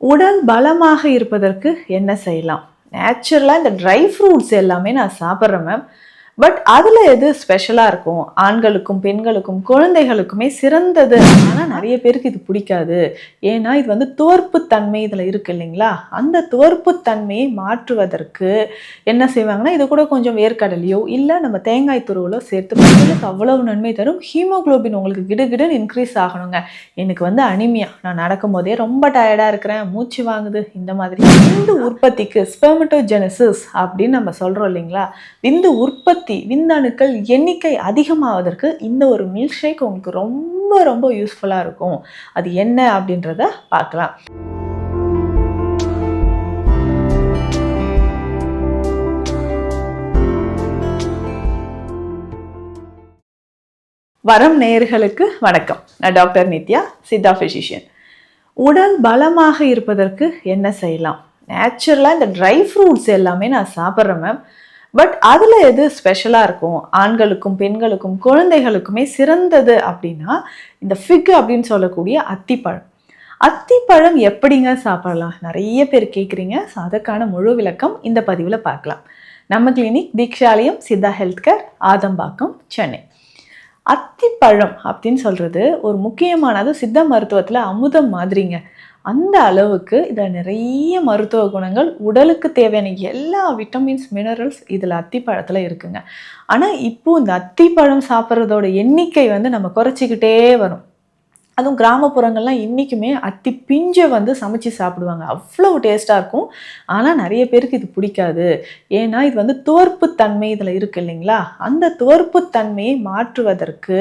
உடல் பலமாக இருப்பதற்கு என்ன செய்யலாம்? நேச்சுரலாக இந்த ட்ரை ஃப்ரூட்ஸ் எல்லாமே நான் சாப்பிட்றேன் மேம் பட் அதில் எது ஸ்பெஷலாக இருக்கும்? ஆண்களுக்கும் பெண்களுக்கும் குழந்தைகளுக்குமே சிறந்தது. ஆனால் நிறைய பேருக்கு இது பிடிக்காது. ஏன்னா இது வந்து தோற்புத்தன்மை இதில் இருக்கு இல்லைங்களா? அந்த தோற்புத்தன்மையை மாற்றுவதற்கு என்ன செய்வாங்கன்னா இது கூட கொஞ்சம் வேர்க்கடலையோ இல்லை நம்ம தேங்காய் துருவலோ சேர்த்து உங்களுக்கு அவ்வளவு நன்மை தரும். ஹீமோகுளோபின் உங்களுக்கு கிடுகிடுன்னு இன்க்ரீஸ் ஆகணுங்க. எனக்கு வந்து அனிமியா நான் நடக்கும்போதே ரொம்ப டயர்டாக இருக்கிறேன். மூச்சு வாங்குது. இந்த மாதிரி விந்து உற்பத்திக்கு ஸ்பெர்மட்டோஜெனசிஸ் அப்படின்னு நம்ம சொல்கிறோம் இல்லைங்களா? விந்து உற்பத்தி விந்தணுக்கள் எண்ணிக்கை அதிகமாவதற்கு இந்த ஒரு மில்க் ஷேக் உங்களுக்கு ரொம்ப ரொம்ப யூஸ்ஃபுல்லாக இருக்கும். அது என்ன அப்படின்றத பார்க்கலாம். வரம் நேயர்களுக்கு வணக்கம். நான் டாக்டர் நித்யா சித்தா ஃபிசிஷியன் உடல் பலமாக இருப்பதற்கு என்ன செய்யலாம்? நேச்சுரலாக இந்த ட்ரை ஃப்ரூட்ஸ் எல்லாமே நான் சாப்பிட்றேன் மேம் பட் அதில் எது ஸ்பெஷலாக இருக்கும்? ஆண்களுக்கும் பெண்களுக்கும் குழந்தைகளுக்குமே சிறந்தது அப்படின்னா இந்த ஃபிக் அப்படின்னு சொல்லக்கூடிய அத்திப்பழம். அத்திப்பழம் எப்படிங்க சாப்பிடலாம்? நிறைய பேர் கேட்குறீங்க ஸோ அதுக்கான முழு விளக்கம் இந்த பதிவில் பார்க்கலாம். நம்ம clinic Deekshalayam Siddha health care Adambakkam Chennai. அத்திப்பழம் அப்படின்னு சொல்கிறது ஒரு முக்கியமானது சித்த மருத்துவத்தில் அமுதம் மாதிரிங்க. அந்த அளவுக்கு இதில் நிறைய மருத்துவ குணங்கள் உடலுக்கு தேவையான எல்லா விட்டமின்ஸ் மினரல்ஸ் இதில் அத்திப்பழத்தில் இருக்குங்க. ஆனால் இப்போது இந்த அத்திப்பழம் சாப்பிட்றதோட எண்ணிக்கை வந்து நம்ம குறைச்சிக்கிட்டே வரும். அதுவும் கிராமப்புறங்கள்லாம் இன்றைக்குமே அத்தி பிஞ்சை வந்து சமைச்சு சாப்பிடுவாங்க. அவ்வளோ டேஸ்ட்டாக இருக்கும். ஆனால் நிறைய பேருக்கு இது பிடிக்காது. ஏன்னா இது வந்து தோற்புத்தன்மை இதில் இருக்குது இல்லைங்களா? அந்த தோற்புத்தன்மையை மாற்றுவதற்கு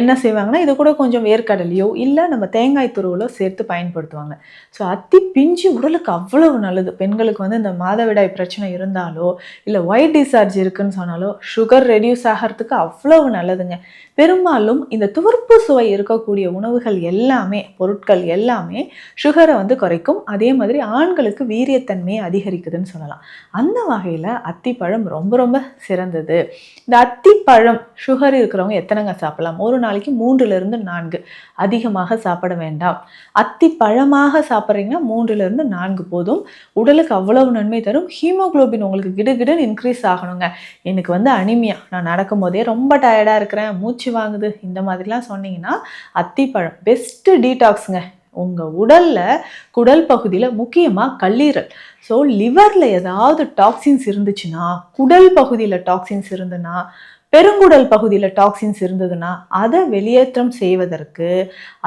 என்ன செய்வாங்கன்னா இது கூட கொஞ்சம் வேர்க்கடலையோ இல்லை நம்ம தேங்காய் துருவலோ சேர்த்து பயன்படுத்துவாங்க. ஸோ அத்தி பிஞ்சு உடலுக்கு அவ்வளவு நல்லது. பெண்களுக்கு வந்து இந்த மாதவிடாய் பிரச்சனை இருந்தாலோ இல்லை ஒயிட் டிசார்ஜ் இருக்குன்னு சொன்னாலோ சுகர் ரெடியூஸ் ஆகிறதுக்கு அவ்வளவு நல்லதுங்க. பெரும்பாலும் இந்த துவர்ப்பு சுவை இருக்கக்கூடிய உணவுகள் எல்லாமே பொருட்கள் எல்லாமே சுகரை வந்து குறைக்கும். அதே மாதிரி ஆண்களுக்கு வீரியத்தன்மையை அதிகரிக்குதுன்னு சொல்லலாம். அந்த வகையில் அத்திப்பழம் ரொம்ப ரொம்ப சிறந்தது. இந்த அத்திப்பழம் சுகர் இருக்கிறவங்க எத்தனைங்க சாப்பிடலாம்? ஒரு நாளைக்கு மூன்றுலேருந்து நான்கு அதிகமாக சாப்பிட வேண்டாம். அத்தி பழமாக சாப்பிட்றீங்கன்னா மூன்றுலேருந்து நான்கு போதும். உடலுக்கு அவ்வளவு நன்மை தரும். ஹீமோகுளோபின் உங்களுக்கு கிடுகிடுன்னு இன்க்ரீஸ் ஆகணுங்க. எனக்கு வந்து அனிமியா. நான் நடக்கும்போதே ரொம்ப டயர்டாக இருக்கிறேன். மூச்சு வாங்குது இந்த மாதிரிலாம் சொன்னீங்கன்னா அத்திப்பழம் பெஸ்ட்டு டீடாக்ஸுங்க உங்கள் உடலில் குடல் பகுதியில் முக்கியமாக கல்லீரல். ஸோ லிவரில் ஏதாவது டாக்ஸின்ஸ் இருந்துச்சுன்னா குடல் பகுதியில் டாக்ஸின்ஸ் இருந்துன்னா பெருங்குடல் பகுதியில் டாக்ஸின்ஸ் இருந்ததுன்னா அதை வெளியேற்றம் செய்வதற்கு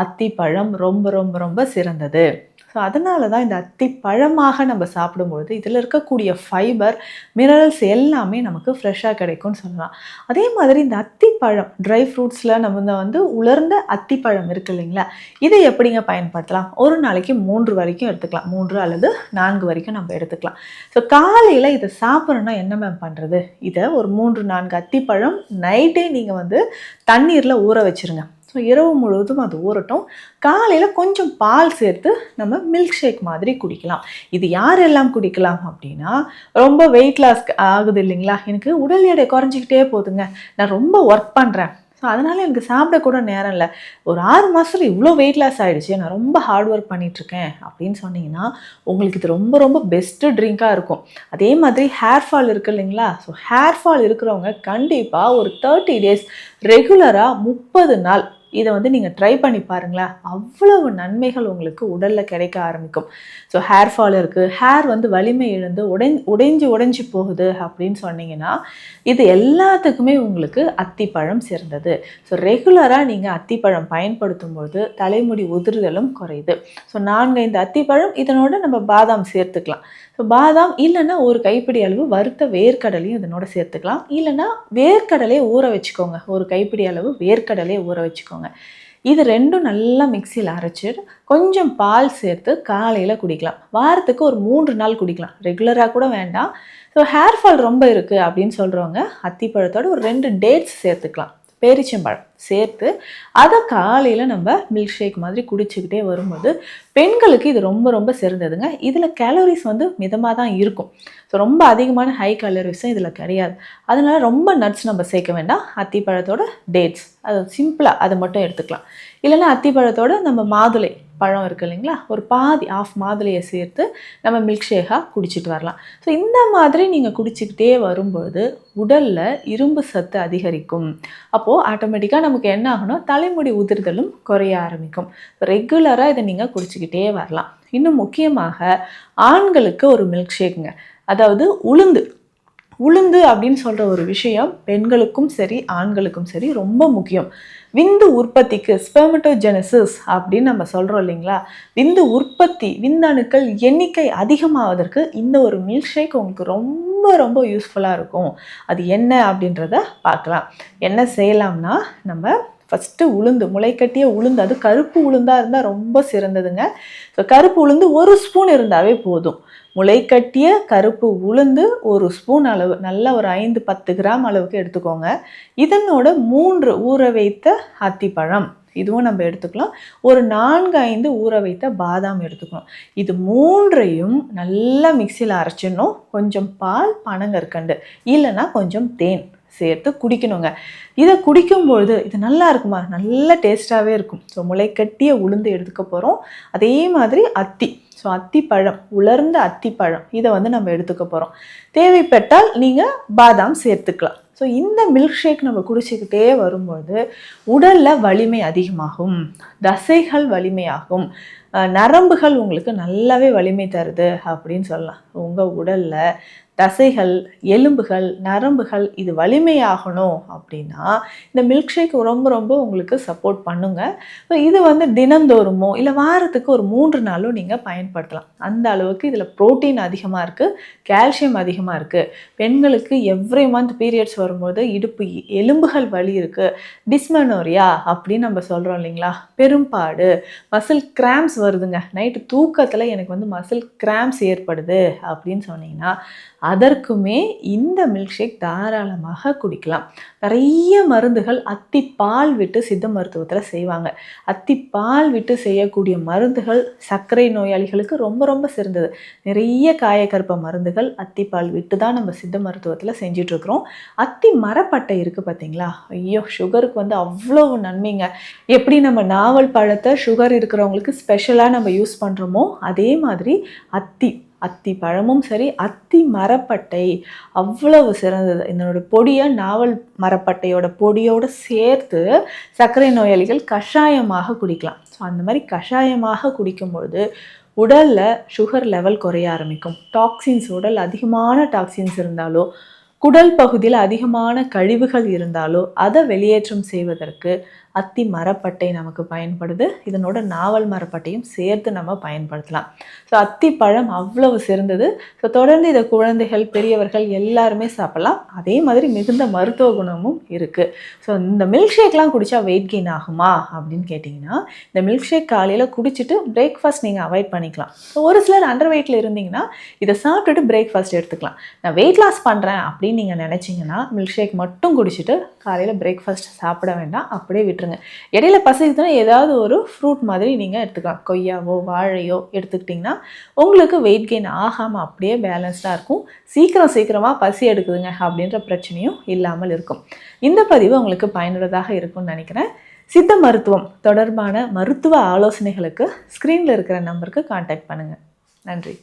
அத்திப்பழம் ரொம்ப ரொம்ப ரொம்ப சிறந்தது. ஸோ அதனால தான் இந்த அத்தி பழமாக நம்ம சாப்பிடும்பொழுது இதில் இருக்கக்கூடிய ஃபைபர் மினரல்ஸ் எல்லாமே நமக்கு ஃப்ரெஷ்ஷாக கிடைக்கும்னு சொல்லலாம். அதே மாதிரி இந்த அத்திப்பழம் ட்ரை ஃப்ரூட்ஸில் நம்ம வந்து உலர்ந்த அத்திப்பழம் இருக்கு இல்லைங்களா? இதை எப்படிங்க பயன்படுத்தலாம்? ஒரு நாளைக்கு மூன்று வரைக்கும் எடுத்துக்கலாம். மூன்று அல்லது நான்கு வரைக்கும் நம்ம எடுத்துக்கலாம். ஸோ காலையில் இதை சாப்பிட்றோன்னா என்ன மேம் பண்ணுறது இதை ஒரு மூன்று நான்கு அத்திப்பழம் நைட்டே நீங்கள் வந்து தண்ணீரில் ஊற வச்சுருங்க. ஸோ இரவு முழுவதும் அது ஊறட்டும். காலையில் கொஞ்சம் பால் சேர்த்து நம்ம மில்க் ஷேக் மாதிரி குடிக்கலாம். இது யாரெல்லாம் குடிக்கலாம் அப்படின்னா ரொம்ப வெயிட் லாஸ் ஆகுது இல்லைங்களா? எனக்கு உடல் எடை குறைஞ்சிக்கிட்டே போகுதுங்க. நான் ரொம்ப ஒர்க் பண்ணுறேன் ஸோ அதனால் எனக்கு சாப்பிடக்கூட நேரம் இல்லை. ஒரு ஆறு மாதத்தில் இவ்வளோ வெயிட் லாஸ் ஆகிடுச்சு நான் ரொம்ப ஹார்ட் ஒர்க் பண்ணிகிட்ருக்கேன் அப்படின்னு சொன்னீங்கன்னா உங்களுக்கு இது ரொம்ப ரொம்ப பெஸ்ட்டு ட்ரிங்காக இருக்கும். அதே மாதிரி ஹேர் ஃபால் இருக்குது இல்லைங்களா? ஸோ ஹேர் ஃபால் இருக்கிறவங்க கண்டிப்பாக ஒரு தேர்ட்டி டேஸ் ரெகுலராக முப்பது நாள் இதை வந்து நீங்கள் ட்ரை பண்ணி பாருங்களேன். அவ்வளவு நன்மைகள் உங்களுக்கு உடலில் கிடைக்க ஆரம்பிக்கும். ஸோ ஹேர் ஃபால் இருக்குது ஹேர் வந்து வலிமை இழந்து உடை உடைஞ்சு உடைஞ்சு போகுது அப்படின்னு சொன்னீங்கன்னா இது எல்லாத்துக்குமே உங்களுக்கு அத்திப்பழம் சிறந்தது. ஸோ ரெகுலராக நீங்கள் அத்திப்பழம் பயன்படுத்தும் போது தலைமுடி உதிர்தலும் குறையுது. ஸோ நான்கைந்து அத்திப்பழம் இதனோட நம்ம பாதாம் சேர்த்துக்கலாம். ஸோ பாதாம் இல்லைன்னா ஒரு கைப்பிடி அளவு வறுத்த வேர்க்கடலையும் இதனோட சேர்த்துக்கலாம். இல்லைன்னா வேர்க்கடலையை ஊற வச்சுக்கோங்க. ஒரு கைப்பிடி அளவு வேர்க்கடலையை ஊற வச்சுக்கோங்க. இது ரெண்டும் நல்லா மிக்சியில் அரைச்சிட்டு கொஞ்சம் பால் சேர்த்து காலையில் குடிக்கலாம். வாரத்துக்கு ஒரு மூன்று நாள் குடிக்கலாம். ரெகுலராக கூட வேண்டாம். ஸோ ஹேர் ஃபால் ரொம்ப இருக்குது அப்படின்னு சொல்கிறவங்க அத்திப்பழத்தோடு ஒரு ரெண்டு டேட்ஸ் சேர்த்துக்கலாம். பேரிச்சம்பழம் சேர்த்து அதை காலையில் நம்ம மில்க் ஷேக் மாதிரி குடிச்சுக்கிட்டே வரும்போது பெண்களுக்கு இது ரொம்ப ரொம்ப சிறந்ததுங்க. இதில் கேலரிஸ் வந்து மிதமாக தான் இருக்கும். ஸோ ரொம்ப அதிகமான ஹை கேலரிஸும் இதில் கிடையாது. அதனால ரொம்ப நட்ஸ் நம்ம சேர்க்க வேண்டாம். அத்திப்பழத்தோட டேட்ஸ் அது சிம்பிளாக அதை மட்டும் எடுத்துக்கலாம். இல்லைன்னா அத்திப்பழத்தோட நம்ம மாதுளை பழம் இருக்குது இல்லைங்களா? ஒரு பாதி ஆஃப் மாதுளையை சேர்த்து நம்ம மில்க் ஷேக்காக குடிச்சிட்டு வரலாம். ஸோ இந்த மாதிரி நீங்கள் குடிச்சிக்கிட்டே வரும்பொழுது உடலில் இரும்பு சத்து அதிகரிக்கும். அப்போது ஆட்டோமேட்டிக்காக நமக்கு என்ன ஆகணும்? தலைமுடி உதிர்தலும் குறைய ஆரம்பிக்கும். ரெகுலராக இதை நீங்கள் குடிச்சிக்கிட்டே வரலாம். இன்னும் முக்கியமாக ஆண்களுக்கு ஒரு மில்க் ஷேக்குங்க அதாவது உளுந்து. உளுந்து அப்படின்னு சொல்கிற ஒரு விஷயம் பெண்களுக்கும் சரி ஆண்களுக்கும் சரி ரொம்ப முக்கியம். விந்து உற்பத்திக்கு ஸ்பெர்மட்டோஜெனசிஸ் அப்படின்னு நம்ம சொல்கிறோம் இல்லைங்களா? விந்து உற்பத்தி விந்தணுக்கள் எண்ணிக்கை அதிகமாவதற்கு இந்த ஒரு மில்க் ஷேக் உங்களுக்கு ரொம்ப ரொம்ப யூஸ்ஃபுல்லாக இருக்கும். அது என்ன அப்படின்றத பார்க்கலாம். என்ன செய்யலாம்னா நம்ம ஃபஸ்ட்டு உளுந்து முளைக்கட்டிய உளுந்து அது கருப்பு உளுந்தாக இருந்தால் ரொம்ப சிறந்ததுங்க. ஸோ கருப்பு உளுந்து ஒரு ஸ்பூன் இருந்தாவே போதும். முளைக்கட்டிய கருப்பு உளுந்து ஒரு ஸ்பூன் அளவு நல்ல ஒரு ஐந்து பத்து கிராம் அளவுக்கு எடுத்துக்கோங்க. இதனோட மூன்று ஊற வைத்த அத்திப்பழம் இதுவும் நம்ம எடுத்துக்கலாம். ஒரு நான்கு ஐந்து ஊற வைத்த பாதாம் எடுத்துக்கணும் இது மூன்றையும் நல்லா மிக்சியில் அரைச்சிடணும். கொஞ்சம் பால் பனங்கற்கண்டு இல்லைன்னா கொஞ்சம் தேன். சேர்த்து குடிக்கணுங்க. இதை குடிக்கும்பொழுது இது நல்லா இருக்குமா நல்ல டேஸ்ட்டாகவே இருக்கும். ஸோ முளைக்கட்டிய உளுந்து எடுத்துக்க போகிறோம் அதே மாதிரி அத்தி. ஸோ அத்திப்பழம் உலர்ந்த அத்திப்பழம் இதை வந்து நம்ம எடுத்துக்க போகிறோம் தேவைப்பட்டால் நீங்கள் பாதாம் சேர்த்துக்கலாம். ஸோ இந்த மில்க் ஷேக் நம்ம குடிச்சிக்கிட்டே வரும்போது உடலில் வலிமை அதிகமாகும். தசைகள் வலிமையாகும். நரம்புகள் உங்களுக்கு நல்லாவே வலிமை தருது அப்படின்னு சொல்லலாம். உங்கள் உடலில் தசைகள் எலும்புகள் நரம்புகள் இது வலிமையாகணும் அப்படின்னா இந்த மில்க் ஷேக் ரொம்ப ரொம்ப உங்களுக்கு சப்போர்ட் பண்ணுங்க. ஸோ இது வந்து தினந்தோறுமோ இல்லை வாரத்துக்கு ஒரு மூன்று நாளோ நீங்கள் பயன்படுத்தலாம். அந்த அளவுக்கு இதில் ப்ரோட்டீன் அதிகமாக இருக்குது கால்சியம் அதிகமாக இருக்குது பெண்களுக்கு எவ்ரி மந்த் பீரியட்ஸ் வரும்போது இடுப்பு எலும்புகள் வலி இருக்குது டிஸ்மெனோரியா அப்படின்னு நம்ம சொல்கிறோம் இல்லைங்களா? பெரும்பாடு. மசில் கிராம்ஸ் வருதுங்க. நைட்டு தூக்கத்தில் எனக்கு வந்து மசில் கிராம்ஸ் ஏற்படுது அப்படின்னு சொன்னீங்கன்னா அதற்குமே இந்த மில்க் ஷேக் தாராளமாக குடிக்கலாம். நிறைய மருந்துகள் அத்திப்பால் விட்டு சித்த மருத்துவத்தில் செய்வாங்க. அத்தி பால் விட்டு செய்யக்கூடிய மருந்துகள் சர்க்கரை நோயாளிகளுக்கு ரொம்ப ரொம்ப சிறந்தது. நிறைய காயக்கற்ப மருந்துகள் அத்திப்பால் விட்டு தான் நம்ம சித்த மருத்துவத்தில் செஞ்சிட்ருக்குறோம். அத்தி மரப்பட்டை இருக்குது பார்த்தீங்களா ஐயோ சுகருக்கு வந்து அவ்வளோ நன்மைங்க. எப்படி நம்ம நாவல் பழத்தை சுகர் இருக்கிறவங்களுக்கு ஸ்பெஷலாக நம்ம யூஸ் பண்ணுறோமோ அதே மாதிரி அத்தி அத்தி பழமும் சரி அத்தி மரப்பட்டை. அவ்வளவு சிறந்தது. இதனோட பொடியை நாவல் மரப்பட்டையோட பொடியோடு சேர்த்து சர்க்கரை நோயாளிகள் கஷாயமாக குடிக்கலாம். ஸோ அந்த மாதிரி கஷாயமாக குடிக்கும்பொழுது உடலில் சுகர் லெவல் குறைய ஆரம்பிக்கும். டாக்ஸின்ஸ் உடல் அதிகமான டாக்ஸின்ஸ் இருந்தாலோ குடல் பகுதியில் அதிகமான கழிவுகள் இருந்தாலோ அதை வெளியேற்றம் செய்வதற்கு அத்தி மரப்பட்டை நமக்கு பயன்படுது. இதனோட நாவல் மரப்பட்டையும் சேர்த்து நம்ம பயன்படுத்தலாம். ஸோ அத்தி பழம் அவ்வளவு சிறந்தது. ஸோ தொடர்ந்து இதை குழந்தைகள் பெரியவர்கள் எல்லாருமே சாப்பிடலாம். அதே மாதிரி மிகுந்த மருத்துவ குணமும் இருக்குது ஸோ இந்த மில்க் ஷேக்லாம் குடித்தா வெயிட் கெயின் ஆகுமா அப்படின்னு கேட்டிங்கன்னா இந்த மில்க் ஷேக் காலையில் குடிச்சிட்டு பிரேக்ஃபாஸ்ட் நீங்கள் அவாய்ட் பண்ணிக்கலாம். ஸோ ஒரு சிலர் அண்டர் வெயிட்டில் இருந்தீங்கன்னா இதை சாப்பிட்டுட்டு பிரேக்ஃபாஸ்ட் எடுத்துக்கலாம். நான் வெயிட் லாஸ் பண்ணுறேன் அப்படின்னு நீங்கள் நினச்சிங்கன்னா மில்க் ஷேக் மட்டும் குடிச்சிட்டு காலையில் பிரேக்ஃபாஸ்ட் சாப்பிட வேண்டாம். அப்படியே விட்டு விட்டுருங்க. இடையில பசிக்குதுன்னா ஏதாவது ஒரு ஃப்ரூட் மாதிரி நீங்கள் எடுத்துக்கலாம். கொய்யாவோ வாழையோ எடுத்துக்கிட்டிங்கன்னா உங்களுக்கு வெயிட் கெயின் ஆகாமல் அப்படியே பேலன்ஸ்டாக இருக்கும். சீக்கிரம் சீக்கிரமாக பசி எடுக்குதுங்க அப்படின்ற பிரச்சனையும் இல்லாமல் இருக்கும். இந்த பதிவு உங்களுக்கு பயனுள்ளதாக இருக்கும்னு நினைக்கிறேன். சித்த மருத்துவம் தொடர்பான மருத்துவ ஆலோசனைகளுக்கு ஸ்க்ரீனில் இருக்கிற நம்பருக்கு காண்டாக்ட் பண்ணுங்கள் நன்றி.